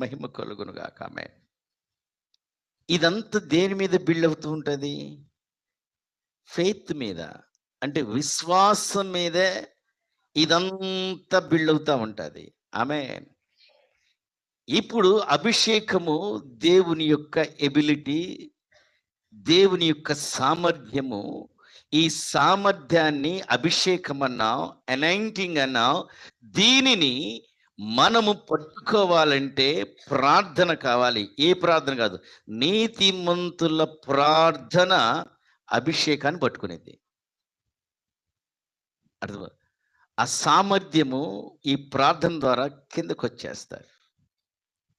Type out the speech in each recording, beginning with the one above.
మహిమ కలుగునుగాక. ఆమె ఇదంతా దేని మీద బిల్డ్ అవుతూ ఉంటుంది? ఫెయిత్ మీద అంటే విశ్వాసం మీదే ఇదంతా బిల్డ్ అవుతూ ఉంటుంది. ఆమె ఇప్పుడు అభిషేకము దేవుని యొక్క ఎబిలిటీ దేవుని యొక్క సామర్థ్యము ఈ సామర్థ్యాన్ని అభిషేకం అన్నాం అనైంటింగ్ అన్నాం దీనిని మనము పట్టుకోవాలంటే ప్రార్థన కావాలి. ఏ ప్రార్థన కాదు. నీతిమంతుల ప్రార్థన అభిషేకాన్ని పట్టుకునేది. అర్థం ఆ సామర్థ్యము ఈ ప్రార్థన ద్వారా కిందకు వచ్చేస్తారు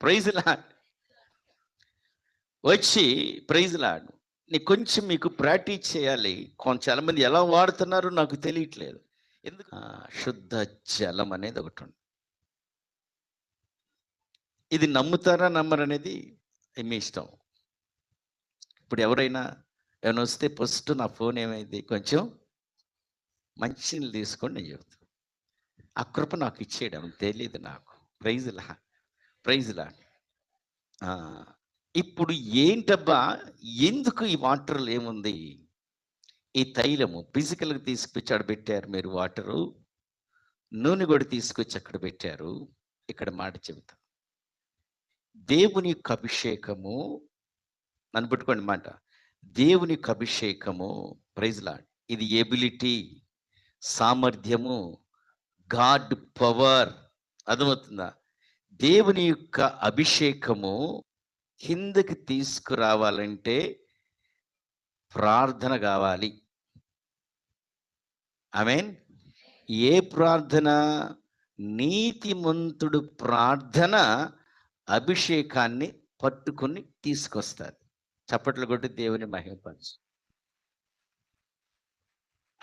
ప్రైజ్ లాడ్ వచ్చి ప్రైజ్ లాడ్ నీ కొంచెం మీకు ప్రాక్టీస్ చేయాలి. కొంచెం చాలా మంది ఎలా వాడుతున్నారో నాకు తెలియట్లేదు. ఎందుకు? శుద్ధ జలం అనేది ఒకటి ఉంది ఇది నమ్ముతారా నమ్మరనేది మీ ఇష్టం. ఇప్పుడు ఎవరైనా ఏమైనా వస్తే ఫస్ట్ నా ఫోన్ ఏమైంది? కొంచెం మంచిని తీసుకొని నేను చెబుతాను ఆ కృప నాకు ఇచ్చేయడం తెలియదు నాకు. ప్రైజ్లా ప్రైజ్లా ఇప్పుడు ఏంటబ్బా? ఎందుకు ఈ వాటర్లు ఏముంది? ఈ తైలము ఫిజికల్గా తీసుకొచ్చి అక్కడ పెట్టారు మీరు వాటరు. నూనె కూడా తీసుకొచ్చి అక్కడ పెట్టారు. ఇక్కడ మాట చెబుతాం. దేవుని యొక్క అభిషేకము నన్ను పెట్టుకోండి మాట. దేవుని యొక్క అభిషేకము ప్రైజ్లా ఇది ఎబిలిటీ సామర్థ్యము గాడ్ పవర్ అర్థమవుతుందా? దేవుని యొక్క అభిషేకము కిందకి తీసుకురావాలంటే ప్రార్థన కావాలి. ఐ మీన్ ఏ ప్రార్థన? నీతిమంతుడు ప్రార్థన అభిషేకాన్ని పట్టుకుని తీసుకొస్తారు చప్పట్లు కొట్టి దేవుని మహిమపరచు.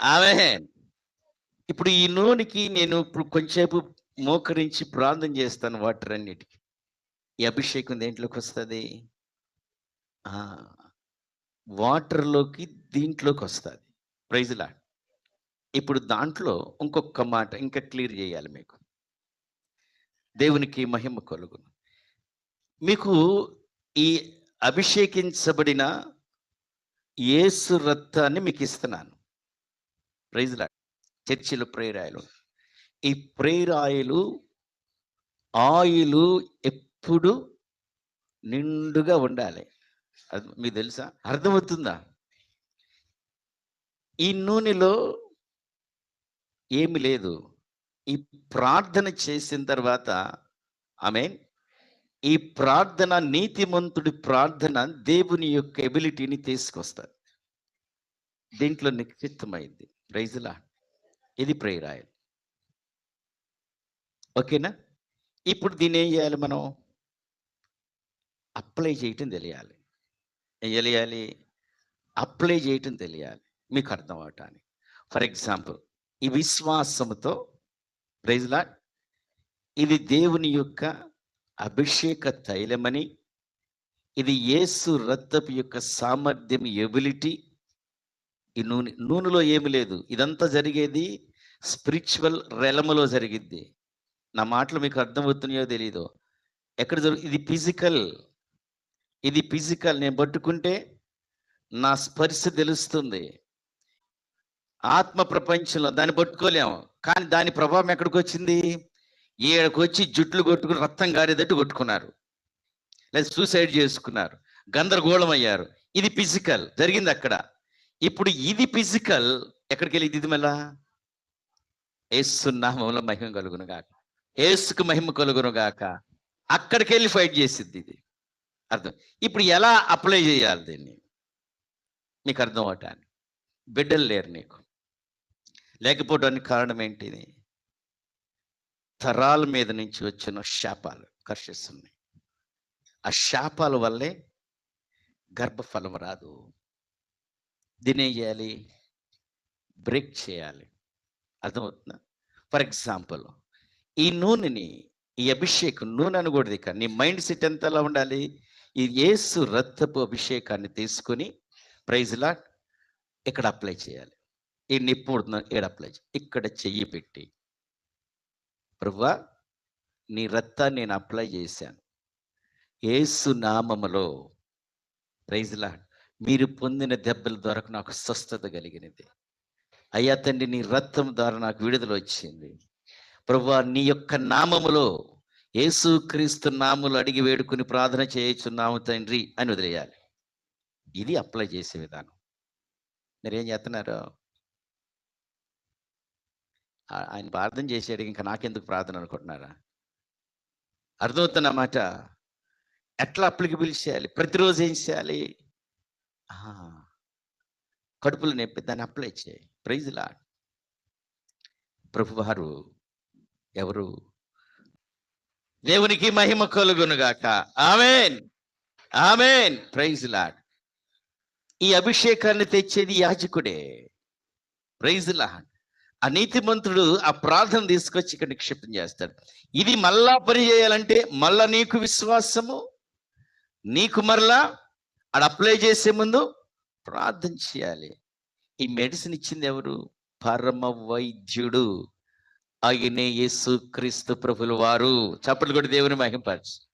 ఆమె ఇప్పుడు ఈ నూనెకి నేను ఇప్పుడు కొంచెంసేపు మోకరించి ప్రార్థన చేస్తాను వాటర్ అన్నిటికి ఈ అభిషేకం దేంట్లోకి వస్తుంది? వాటర్లోకి దీంట్లోకి వస్తుంది. ప్రైజ్లా ఇప్పుడు దాంట్లో ఇంకొక మాట ఇంకా క్లియర్ చేయాలి మీకు. దేవునికి మహిమ కలుగును. మీకు ఈ అభిషేకించబడిన యేసు రక్తాన్ని మీకు ఇస్తున్నాను. ప్రైజ్లా చర్చిలో ప్రేరాయలు ఈ ప్రేరాయలు ఆయిలు ఎప్పుడు నిండుగా ఉండాలి. అది మీకు తెలుసా? అర్థమవుతుందా? ఈ నూనెలో ఏమి లేదు. ఈ ప్రార్థన చేసిన తర్వాత ఐ మీన్ ఈ ప్రార్థన నీతిమంతుడి ప్రార్థన దేవుని యొక్క ఎబిలిటీని తీసుకొస్తుంది. దీంట్లో నిక్షిప్తమైంది. రైజులా ఇది ప్రేరాయల్ ఓకేనా ఇప్పుడు దీన్ని ఏం చేయాలి మనం? అప్లై చేయటం తెలియాలి. ఏం తెలియాలి? అప్లై చేయటం తెలియాలి. మీకు అర్థం అవటానికి. ఫర్ ఎగ్జాంపుల్ ఈ విశ్వాసముతో ప్రైజ్లా ఇది దేవుని యొక్క అభిషేక తైలమని ఇది యేసు రక్తపు యొక్క సామర్థ్యం ఎబిలిటీ. ఈ నూనె నూనెలో ఏమి లేదు. ఇదంతా జరిగేది స్పిరిచువల్ రెలములో జరిగిద్ది. నా మాటలు మీకు అర్థమవుతున్నాయో తెలీదు. ఎక్కడ జరుగు ఇది ఫిజికల్. ఇది ఫిజికల్. నేను పట్టుకుంటే నా స్పర్శ తెలుస్తుంది. ఆత్మ ప్రపంచంలో దాన్ని పట్టుకోలేము. కానీ దాని ప్రభావం ఎక్కడికి వచ్చింది ఈడకు వచ్చి జుట్లు కొట్టుకుని రక్తం గారేదట్టు కొట్టుకున్నారు. లేదా సూసైడ్ చేసుకున్నారు. గందరగోళం అయ్యారు ఇది ఫిజికల్ జరిగింది అక్కడ. ఇప్పుడు ఇది ఫిజికల్ ఎక్కడికి వెళ్ళి ఇది మళ్ళా? ఏసునామంలో మహిమ కలుగును గాక. ఏసుకు మహిమ కలుగును గాక. అక్కడికి వెళ్ళి ఫైట్ చేసిద్ది ఇది. అర్థం. ఇప్పుడు ఎలా అప్లై చేయాలి దీన్ని? నీకు అర్థం అవటాన్ని బిడ్డలు లేరు నీకు. లేకపోవడానికి కారణం ఏంటిది? తరాల మీద నుంచి వచ్చిన శాపాలు కర్షిస్తున్నాయి ఆ శాపాల వల్లే గర్భఫలం రాదు. దీని ఏం చేయాలి? బ్రేక్ చేయాలి. అర్థమవుతుందా? ఫర్ ఎగ్జాంపుల్ ఈ నూనెని ఈ అభిషేకం నూనె అనకూడదు ఇక. నీ మైండ్ సెట్ ఎంత ఎలా ఉండాలి? ఈ యేసు రక్తపు అభిషేకాన్ని తీసుకొని ప్రైజ్లా ఇక్కడ అప్లై చేయాలి. ఈ నిప్పు ఇక్కడ అప్లై చేయాలి ఇక్కడ చెయ్యి పెట్టి. ప్రభువా నీ రక్తాన్ని నేను అప్లై చేశాను. ఏసు నామములో ప్రైజ్లా మీరు పొందిన దెబ్బల ద్వారా నాకు స్వస్థత కలిగినది. అయ్యా తండ్రి నీ రక్తం ద్వారా నాకు విడుదల వచ్చింది. ప్రభా నీ యొక్క నామములో యేసు క్రీస్తు నాములు అడిగి వేడుకుని ప్రార్థన చేయొచ్చున్నాము తండ్రి అని వదిలేయాలి. ఇది అప్లై చేసే విధానం. మీరేం చేస్తున్నారు? ఆయన ప్రార్థన చేసాడు ఇంకా నాకెందుకు ప్రార్థన అనుకుంటున్నారా? అర్థమవుతున్నమాట ఎట్లా అప్లికబుల్ చేయాలి ప్రతిరోజు ఏం చేయాలి? కడుపులు నొప్పి దాన్ని అప్లై చేయి. ప్రైజ్ లా ప్రభు వారు ఎవరు? దేవునికి మహిమ కలుగునుగాక ఆమెన్ ఆమెన్ ప్రైజ్ లాడ్ ఈ అభిషేకాన్ని తెచ్చేది యాజకుడే. ప్రైజ్ లాడ్ ఆ నీతిమంతుడు ఆ ప్రార్థన తీసుకొచ్చి ఇక్కడ నిక్షిప్తం చేస్తాడు. ఇది మళ్ళా పని చేయాలంటే మళ్ళా నీకు విశ్వాసము నీకు మరలా అది అప్లై చేసే ముందు ప్రార్థన చేయాలి. ఈ మెడిసిన్ ఇచ్చింది ఎవరు? పరమ వైద్యుడు ఆయనే యేసు క్రీస్తు ప్రభులు వారు. చప్పట్లు కూడా దేవుని మహింపరచు.